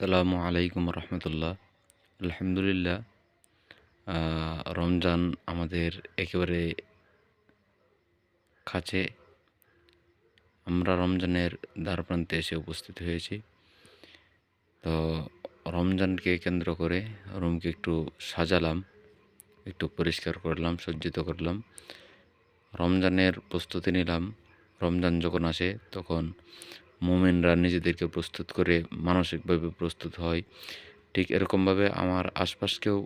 আসসালামু আলাইকুম রহমতুল্লাহ। আলহামদুলিল্লাহ রমজান আমাদের একেবারে কাছে। আমরা রমজানের দ্বারপ্রান্তে এসে উপস্থিত হয়েছি। তো রমজানকে কেন্দ্র করে রুমকে একটু সাজালাম, একটু পরিষ্কার করলাম, সজ্জিত করলাম। রমজানের প্রস্তুতি নিলাম। রমজান যখন আসে, তখন মোমেনরা নিজেদেরকে প্রস্তুত করে মানসিকভাবে প্রস্তুত হয়। ঠিক এরকমভাবে আমার আশপাশকেও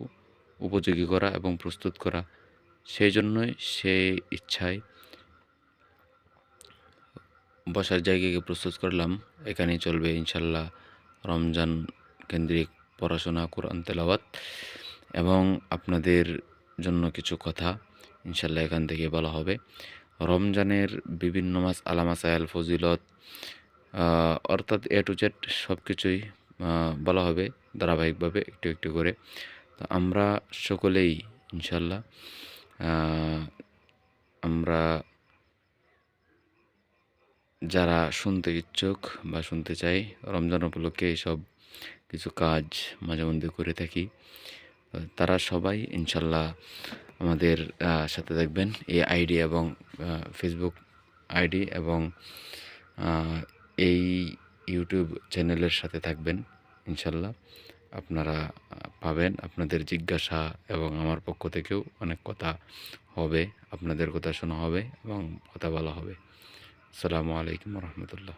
উপযোগী করা এবং প্রস্তুত করা, সেই জন্যই সেই ইচ্ছায় বসার জায়গাকে প্রস্তুত করলাম। এখানেই চলবে ইনশাল্লাহ রমজান কেন্দ্রিক পড়াশোনা, কোরআন তেলাওয়াত এবং আপনাদের জন্য কিছু কথা ইনশাল্লাহ এখান থেকে বলা হবে। রমজানের বিভিন্ন মাস আলামাসায়াল ফজিলত অর্থাৎ এ টু জেড সব কিছুই বলা হবে ধারাবাহিকভাবে একটু একটু করে। তো আমরা সকলেই ইনশাল্লাহ আমরা যারা শুনতে ইচ্ছুক বা শুনতে চাই, রমজান উপলক্ষে এইসব কিছু কাজ মাঝে মধ্যে করে থাকি। তারা সবাই ইনশাল্লাহ আমাদের সাথে থাকবেন এই আইডি এবং ফেসবুক আইডি এবং এই ইউটিউব চ্যানেলের সাথে থাকবেন, ইনশাল্লাহ। আপনারা পাবেন আপনাদের জিজ্ঞাসা এবং আমার পক্ষ থেকেও অনেক কথা হবে, আপনাদের কথা শোনা হবে এবং কথা বলা হবে। আসসালামু আলাইকুম রহমতুল্লাহ।